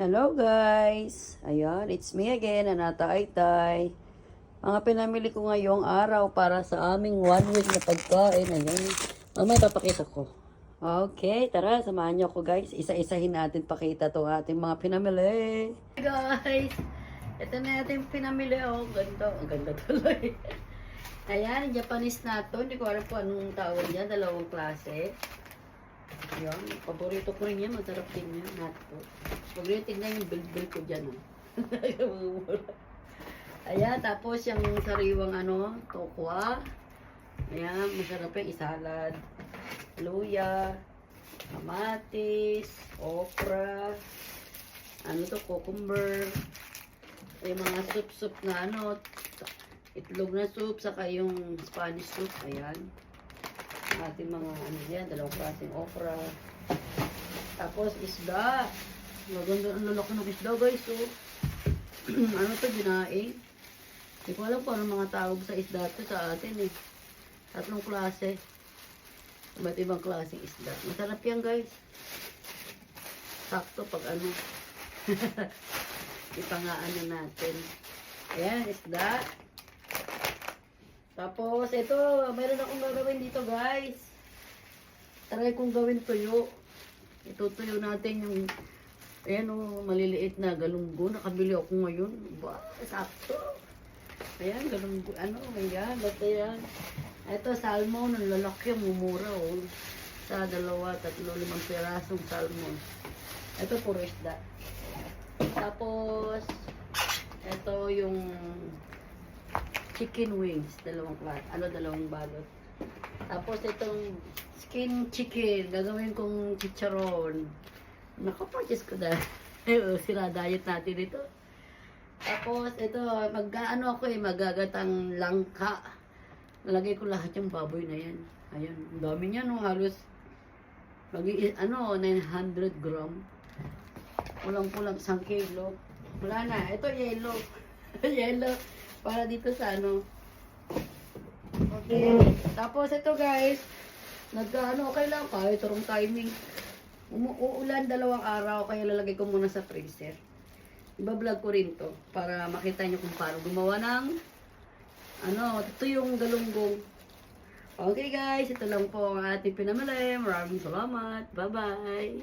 Hello guys! Ayan, it's me again, Anata Aytay. Mga pinamili ko ngayong araw para sa aming one week na pagkain. Ayan, mamaya papakita ko. Okay, tara, samahan niyo ako guys. Isa-isahin natin pakita to ating mga pinamili. Hey guys! Ito na ating pinamili. Oh, ganda. Ang ganda tuloy. Ayan, Japanese na to. Hindi ko alam kung anong tawag niya. Dalawang klase. Yan, paborito ko rin yan. Masarap din yan. Natto. Huwag rin tignan yung bilbil ko dyan. Oh. Ayan, tapos yung sariwang ano, tokwa. Ayan, masarap yung isalad. Luya, kamatis, okra, ano to, cucumber. Yung mga soup-soup na ano, itlog na soup, saka yung Spanish soup. Ayan ating mga ano yan, dalawang klaseng okra. Tapos isda. Maganda ang lalaki ng isda guys. So, ano to, ginaing. Hindi ko alam kung ano mga tawag sa isda to sa atin eh. Tatlong klase. Iba't ibang klaseng isda. Masarap yan guys. Sakto pag ano. Ipangaan na natin. Ayan, isda. Tapos, ito, mayroon akong gagawin dito, guys. Try kong gawin tuyo. Itutuyo natin yung, ayan o, maliliit na galunggo. Nakabili ako ngayon. Ba, sakto. Ayan, galunggo, ano, ayan, basta yan. Ito, salmon, ang lalaki, mumura, oh. Sa dalawa, tatlo, limang pirasong salmon. Ito, puro isda. Tapos, ito yung chicken wings, dalawang klase. Ano, dalawang balot. Tapos itong skin chicken, gagawin kong chicharon. Nakapurchase ko na. Sira diet natin ito. Tapos ito, mag-ano ako eh, magagatang langka. Nalagay ko lahat yung baboy na yan. Ayun, dami niya no, halos mag ano, 900 gram. Kulang-kulang isang kilo. Wala na, ito yellow. yellow. Para dito sa ano. Okay. Tapos ito guys, nagkaano okay lang kahit turong timing. Umu uulan dalawang araw kaya lalagay ko muna sa freezer. Iba-vlog ko rin to para makita nyo kung paano gumawa ng ano, ito yung galunggong. Okay guys, ito lang po ang ating pinamali. Maraming salamat. Bye-bye.